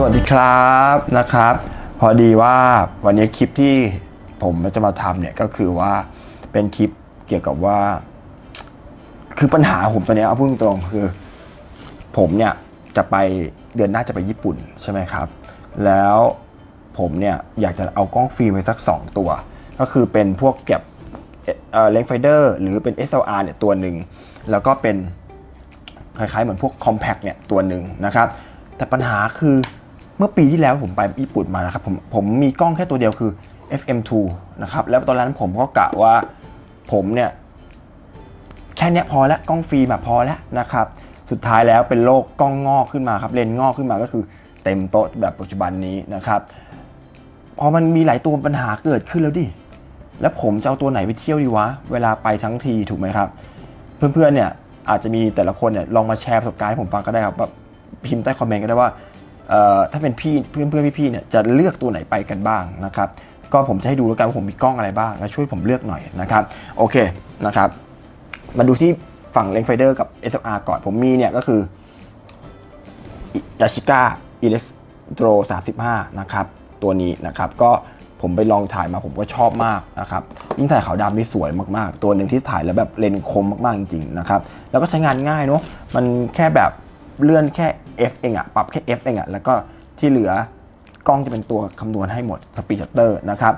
สวัสดีครับนะครับ พอดีว่าวันนี้คลิปที่ผมจะมาทำเนี่ยก็คือว่าเป็นคลิปเกี่ยวกับว่า คือปัญหาผมตอนนี้เอาพูดตรงคือ ผมเนี่ยจะไปเดือนหน้าจะไปญี่ปุ่นใช่ไหมครับ แล้วผมเนี่ยอยากจะเอากล้องฟิล์มไปสัก 2 ตัว ก็คือเป็นพวกเก็บเลนส์ไฟเดอร์หรือเป็น SLR เนี่ยตัวหนึ่งแล้วก็เป็นคล้ายๆเหมือนพวก compact เนี่ยตัวหนึ่งนะครับ แต่ปัญหาคือ เมื่อปีที่แล้วผมไปญี่ปุ่นมานะครับผมผมมีกล้องแค่ตัวเดียวคือ FM2 นะครับแล้วตอนนั้นผมก็กะว่าผมเนี่ยแค่นี้พอแล้วกล้องฟิล์มพอแล้วนะครับสุดท้ายแล้วเป็นโรคกล้องงอกขึ้นมาครับเลนงอกขึ้นมาก็คือเต็มโต๊ะแบบปัจจุบันนี้นะครับพอมันมีหลายตัวปัญหาเกิดขึ้นแล้วดิแล้วผมจะเอาตัวไหนไปเที่ยวดีวะเวลาไปทั้งทีถูกไหมครับ เพื่อนๆเนี่ยอาจจะมีแต่ละคนเนี่ยลองมาแชร์ประสบการณ์ให้ผมฟังก็ได้ครับแบบพิมพ์ใต้คอมเมนต์ก็ได้ว่า ถ้าเป็นพี่เพื่อนๆพี่ๆเนี่ยจะเลือกตัวไหนไปกันบ้างนะครับก็ผมจะให้ดูแล้วกันว่าผมมีกล้องอะไรบ้างแล้วช่วยผมเลือกหน่อยนะครับโอเคนะครับมาดูที่ฝั่งเลนส์ไฟเดอร์กับ SLR ก่อนผมมีเนี่ยก็คือยาชิก้าอิเล็กโตร35 นะครับ ตัวนี้นะครับก็ผมไปลองถ่ายมาผมก็ชอบมากนะครับยิ่งถ่ายขาวดำนี่สวยมากๆ ตัวหนึ่งที่ถ่ายแล้วแบบเลนส์คมมากๆจริง ๆ นะครับ แล้วก็ใช้งานง่ายเนาะมันแค่แบบเลื่อนแค่ F เองอะปรับแค่ F เองอะแล้วก็ที่เหลือกล้องจะเป็นตัวคำนวณให้หมดสปีดชัตเตอร์นะครับ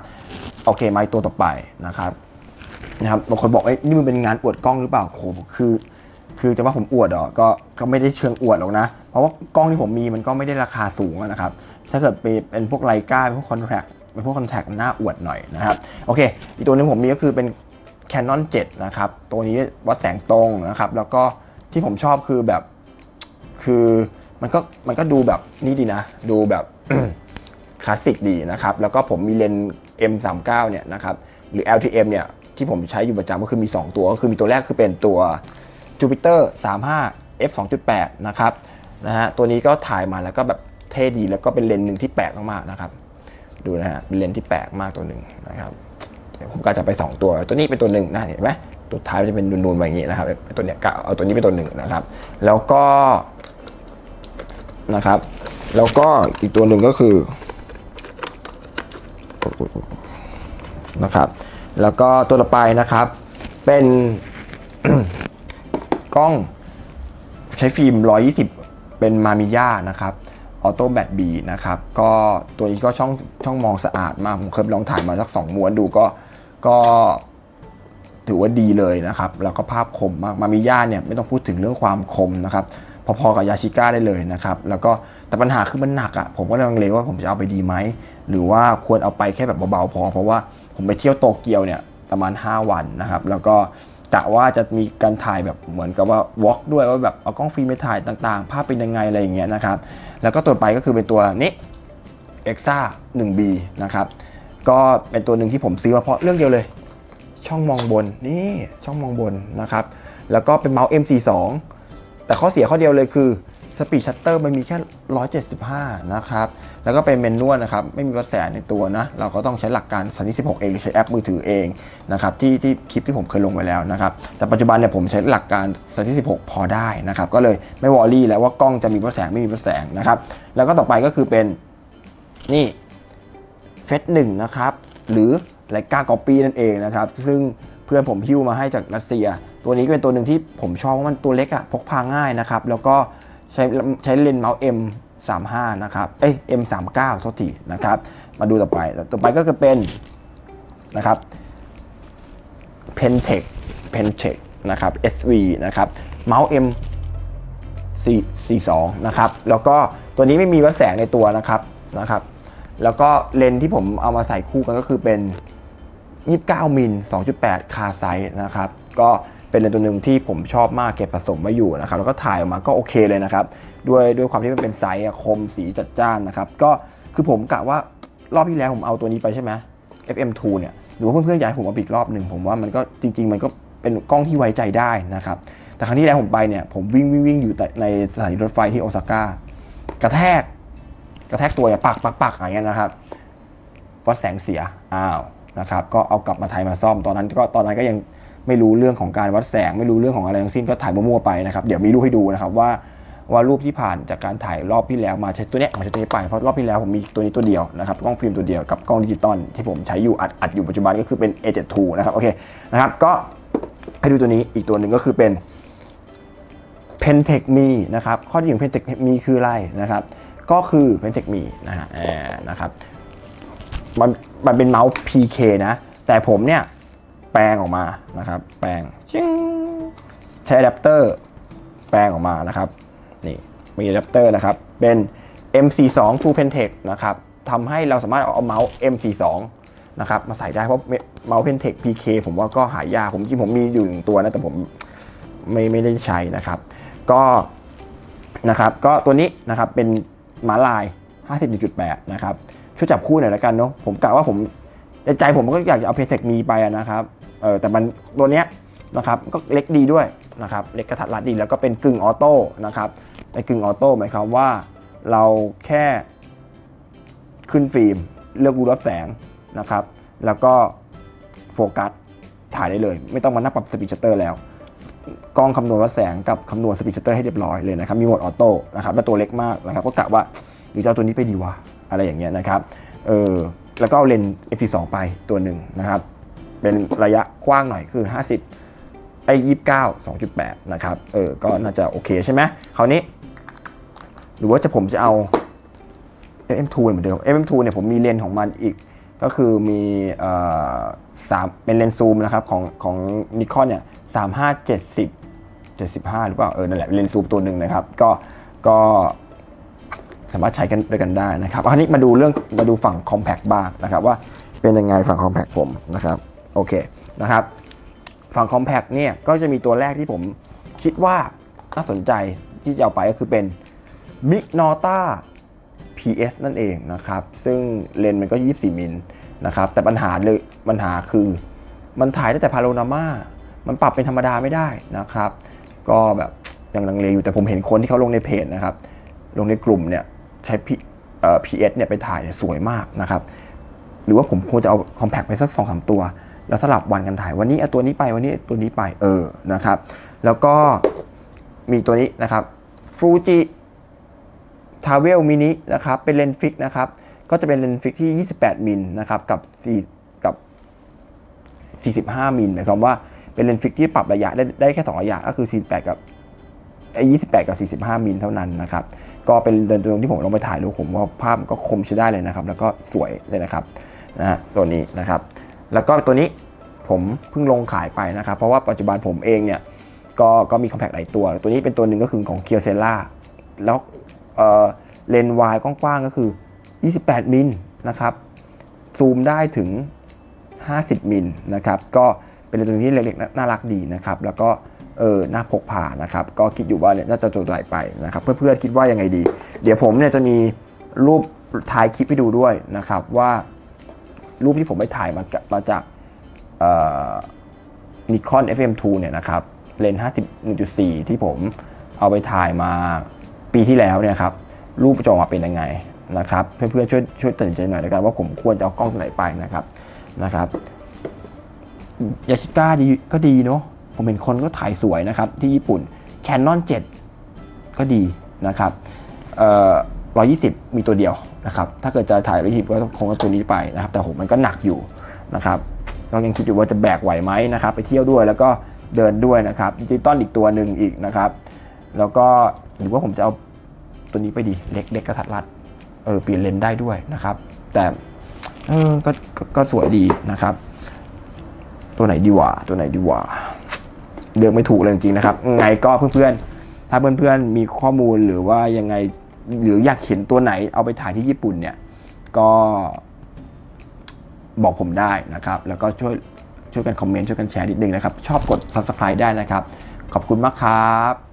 โอเคมาตัวต่อไปนะครับนะครับบางคนบอกเอ้ยนี่มันเป็นงานอวดกล้องหรือเปล่าโหคือ คือจะว่าผมอวดเหรอก็ก็ไม่ได้เชิงอวดหรอกนะ เพราะว่ากล้องที่ผมมีมันก็ไม่ได้ราคาสูงนะครับ ถ้าเกิดเป็นเป็นพวกไลกาเป็นพวกคอนแทคเป็นพวกคอนแทคหน้าอวดหน่อยนะครับโอเค อีกตัวหนึงผมมีก็คือเป็น Canon 7 นะครับ ตัวนี้วัดแสงตรงนะครับ แล้วก็ที่ผมชอบคือแบบคือ มันก็มันก็ดูแบบนี่ดีนะ ดูแบบคลาสสิกดีนะครับ แล้วก็ผมมีเลนส์ M39 เนี่ยนะครับ หรือ LTM เนี่ย ที่ผมใช้อยู่ประจำก็คือมี 2 ตัว ก็คือมีตัวแรกคือเป็นตัว Jupiter 35 f 2.8 นะครับนะฮะตัวนี้ก็ถ่ายมาแล้วก็แบบเท่ดีแล้วก็เป็นเลนส์หนึ่งที่แปลกมากๆนะครับ ดูนะฮะเป็นเลนส์ที่แปลกมากตัวหนึ่งนะครับเดี๋ยวผมก็จะไป 2 ตัว ตัวนี้เป็นตัวหนึ่งนะเห็นไหมตัวท้ายมันจะเป็นนูนๆแบบนี้นะครับ ตัวเนี้ยก็เอาตัวนี้เป็นตัวหนึ่งนะครับ แล้วก็ นะครับ แล้วก็อีกตัวหนึ่งก็คือนะครับ แล้วก็ตัวต่อไปนะครับ เป็นกล้องใช้ฟิล์ม 120 เป็นมามิย่านะครับออโต้แบตบีนะครับ ก็ตัวนี้ก็ช่องช่องมองสะอาดมาก ผมเคยลองถ่ายมาสัก 2 ม้วนดูก็ก็ถือว่าดีเลยนะครับ แล้วก็ภาพคมมาก มามิย่าเนี่ยไม่ต้องพูดถึงเรื่องความคมนะครับ พอๆกับยาชิก้าได้เลยนะครับ แล้วก็แต่ปัญหาคือมันหนักอะ่ะ ผมก็ลังเลว่าผมจะเอาไปดีไหม หรือว่าควรเอาไปแค่แบบเบาๆพอ เพราะว่าผมไปเที่ยวโตเกียวเนี่ยประมาณ 5 วันนะครับ แล้วก็กะว่าจะมีการถ่ายแบบเหมือนกับว่าวอล์กด้วยว่าแบบเอากล้องฟิล์มไปถ่ายต่างๆ ภาพเป็นยังไงอะไรอย่างเงี้ยนะครับ แล้วก็ตัวไปก็คือเป็นตัวนี้ e x a 1B นะครับ ก็เป็นตัวหนึ่งที่ผมซื้อมาเพราะเรื่องเดียวเลย ช่องมองบนนี่ช่องมองบนนะครับ แล้วก็เป็นเมาส์ M42 แต่ข้อเสียข้อเดียวเลยคือสปีดชัตเตอร์มันมีแค่ 175 นะครับ แล้วก็เป็นเมนนวลนะครับ ไม่มีวัดแสในตัวนะ เราก็ต้องใช้หลักการสันนิ16เองหรือใช้แอปมือถือเองนะครับที่ที่คลิปที่ผมเคยลงไปแล้วนะครับ แต่ปัจจุบันเนี่ยผมใช้หลักการสันนิ16 พอได้นะครับ ก็เลยไม่วอรี่แล้วว่ากล้องจะมีวัดแสงไม่มีวัดแสงนะครับ แล้วก็ต่อไปก็คือเป็นนี่เฟสหนึ่งนะครับ หรือไลกากอปปี้นั่นเองนะครับ ซึ่งเพื่อนผมหิ้วมาให้จากรัสเซีย ตัวนี้ก็เป็นตัวหนึ่งที่ผมชอบเพราะมันตัวเล็กอะพกพาง่ายนะครับ แล้วก็ใช้ใช้เลนส์เมาส์ M 3 5นะครับ เอ้ย M 3 9โทษทีนะครับ มาดูต่อไป ต่อไปก็คือเป็นนะครับ Pentec Pentec นะครับ SV นะครับ เมาส์ M 42นะครับ แล้วก็ตัวนี้ไม่มีวัดแสงในตัวนะครับนะครับ แล้วก็เลนส์ที่ผมเอามาใส่คู่กันก็คือเป็น 29มิล2.8 คาไซส์นะครับ ก็ เป็นเลนส์ตัวหนึ่งที่ผมชอบมากเก็บผสมไว้อยู่นะครับแล้วก็ถ่ายออกมาก็โอเคเลยนะครับด้วยด้วยความที่มันเป็นไซส์คมสีจัดจ้านนะครับก็คือผมกะว่ารอบที่แล้วผมเอาตัวนี้ไปใช่ไหม FM2 เนี่ยหรือว่าเพื่อนๆอยากให้ผมเอาอีกรอบหนึ่งผมว่ามันก็จริง ๆ มันก็เป็นกล้องที่ไว้ใจได้นะครับแต่ครั้งที่แล้วผมไปเนี่ยผมวิ่งวิ่งวิ่งอยู่ในสถานีรถไฟที่โอซาก้ากระแทก กระแทกตัวเนี่ยปักปักปักอย่างเงี้ยนะครับวัดแสงเสียอ้าวนะครับ ก็เอากลับมาไทยมาซ่อมตอนนั้นก็ตอนนั้นก็ยัง ไม่รู้เรื่องของการวัดแสง ไม่รู้เรื่องของอะไรทั้งสิ้นก็ถ่ายมั่วๆไปนะครับเดี๋ยวมีรูปให้ดูนะครับว่าว่ารูปที่ผ่านจากการถ่ายรอบที่แล้วมาใช้ตัวเนี้ยมาใช้ตัวนี้ไปเพราะรอบที่แล้วผมมีตัวนี้ตัวเดียวนะครับกล้องฟิล์มตัวเดียวกับกล้องดิจิตอลที่ผมใช้อยู่อัดอัดอยู่ปัจจุบันก็คือเป็น A7 II นะครับโอเคนะครับก็ให้ดูตัวนี้อีกตัวหนึ่งก็คือเป็น Pentec Me นะครับข้อดีของ Pentec Me คืออะไรนะครับก็คือ Pentec Me นะฮะนะครับมันมันเป็นเมาส์ PK นะแต่ผมเนี่ย แปลงออกมานะครับ แปลงจิ้งใช้อะแดปเตอร์แปลงออกมานะครับนี่มีอะแดปเตอร์นะครับ เป็น M42 True Pentec นะครับทำให้เราสามารถเอาเมาส์ M42 นะครับมาใส่ได้เพราะเมาส์ Pentec PK ผมว่าก็หายากผมจริงผมมีอยู่หนึ่งตัวนะแต่ผมไม่ไม่ได้ใช้นะครับ ก็นะครับก็ตัวนี้นะครับเป็นหมาลาย 51.8 นะครับช่วยจับคู่หน่อยละกันเนาะผมกะว่าผมในใจผมก็อยากจะเอาเพเทคมีไปนะครับ เออแต่มันตัวเนี้ยนะครับก็เล็กดีด้วยนะครับเล็กกระทัดรัดดีแล้วก็เป็นกึ่งออโต้นะครับในกึ่งออโต้หมายความว่าเราแค่ขึ้นฟิล์มเลือกรูรับแสงนะครับ แล้วก็โฟกัสถ่ายได้เลย ไม่ต้องมานั่งปรับสปีดชัตเตอร์แล้วกล้องคำนวณวัดแสงกับคำนวณสปีดชัตเตอร์ให้เรียบร้อยเลยนะครับ มีโหมดออโต้นะครับและตัวเล็กมากนะครับ ก็กะว่าหรือจะเอาตัวนี้ไปดีวะอะไรอย่างเงี้ยนะครับเออแล้วก็เอาเลนส์ f2 ไปตัวหนึ่งนะครับ เป็นระยะกว้างหน่อยคือ 50 ไอ้ยี่สิบเก้าสองจุดแปดนะครับ เออ ก็น่าจะโอเคใช่ไหมคราวนี้ หรือว่าจะผมจะเอา M2 เหมือนเดิม M2 เนี่ยผมมีเลนส์ของมันอีก ก็คือมีเอ่อสามเป็นเลนส์ซูมนะครับของของนิคอนเนี่ยสามห้าเจ็ดสิบเจ็ดสิบห้าหรือเปล่า เออ นั่นแหละเลนส์ซูมตัวหนึ่งนะครับ ก็ก็สามารถใช้กันด้วยกันได้นะครับอันนี้มาดูเรื่องมาดูฝั่ง Compact บ้างนะครับว่าเป็นยังไงฝั่ง Compact ผมนะครับ โอเคนะครับฝั่ง Compact เนี่ยก็จะมีตัวแรกที่ผมคิดว่าน่าสนใจที่จะเอาไปก็คือเป็น Big Nota PS นั่นเองนะครับ ซึ่งเลนส์มันก็ 24 มิลนะครับ แต่ปัญหาเลยปัญหาคือมันถ่ายได้แต่พาโรนามามันปรับเป็นธรรมดาไม่ได้นะครับ ก็แบบยังลังเลอยู่แต่ผมเห็นคนที่เขาลงในเพจนะครับ ลงในกลุ่มเนี่ยใช้ P เอ่อ PS เนี่ยไปถ่ายเนี่ยสวยมากนะครับ หรือว่าผมควรจะเอาคอมแพคไปสักสองสามตัว แล้วสลับวันกันถ่ายวันนี้เอาตัวนี้ไปวันนี้ตัวนี้ไปเออนะครับ แล้วก็มีตัวนี้นะครับฟูจิทาเวลมินินะครับเป็นเลนส์ฟิกนะครับก็จะเป็นเลนส์ฟิกที่ 28 มิลนะครับกับ4กับ 45 มิลหมายความว่าเป็นเลนส์ฟิกที่ปรับระยะได้ได้แค่ 2 ระยะก็คือ 48 กับไอ้28 กับ 45 มิลเท่านั้นนะครับ ก็เป็นเลนส์ตัวที่ผมลองไปถ่ายดูผมว่าภาพก็คมใช้ได้เลยนะครับ แล้วก็สวยเลยนะครับนะตัวนี้นะครับ แล้วก็ตัวนี้ผมเพิ่งลงขายไปนะครับ เพราะว่าปัจจุบันผมเองเนี่ยก็ก็มีคอมแพคหลายตัว ตัวนี้เป็นตัวหนึ่งก็คือของเคียวเซล่าแล้วเลนส์วายกว้างๆก็คือ 28 มิลนะครับ ซูมได้ถึง 50 มิลนะครับ ก็เป็นเลนส์ตัวนี้เล็กๆ น่ารักดีนะครับ แล้วก็เออน่าพกพานะครับ ก็คิดอยู่ว่าเนี่ยน่าจะจทย์ไหลไปนะครับ เพื่อนๆคิดว่ายังไงดี เดี๋ยวผมเนี่ยจะมีรูปถ่ายคลิปให้ดูด้วยนะครับว่า รูปที่ผมไปถ่ายมาจากมาจากนิคอน FM2 เนี่ยนะครับเลนส์51.4 ที่ผมเอาไปถ่ายมาปีที่แล้วเนี่ยครับรูปจะออกมาเป็นยังไงนะครับเพื่อนๆช่วยช่วยตัดสินใจหน่อยแล้วกันว่าผมควรจะเอากล้องตัวไหนไปนะครับนะครับยาชิก้าดีก็ดีเนาะผมเห็นคนก็ถ่ายสวยนะครับที่ญี่ปุ่น Canon 7 ก็ดีนะครับเอ่อ 120 มีตัวเดียวนะครับ ถ้าเกิดจะถ่าย120ก็คงเอาตัวนี้ไปนะครับ แต่ผมมันก็หนักอยู่นะครับก็ยังคิดอยู่ว่าจะแบกไหวไหมนะครับ ไปเที่ยวด้วยแล้วก็เดินด้วยนะครับดิจิตอลอีกตัวหนึ่งอีกนะครับ แล้วก็หรือว่าผมจะเอาตัวนี้ไปดีเล็กเล็กกระทัดรัดเออเปลี่ยนเลนส์ได้ด้วยนะครับ แต่เออก็ก็ก็สวยดีนะครับ ตัวไหนดีวะตัวไหนดีวะเลือกไม่ถูกเลยจริงๆนะครับไงก็เพื่อนๆถ้าเพื่อนๆมีข้อมูลหรือว่ายังไง หรืออยากเห็นตัวไหนเอาไปถ่ายที่ญี่ปุ่นเนี่ยก็บอกผมได้นะครับ แล้วก็ช่วยช่วยกันคอมเมนต์ช่วยกันแชร์นิดนึงนะครับ ชอบกด subscribe ได้นะครับ ขอบคุณมากครับ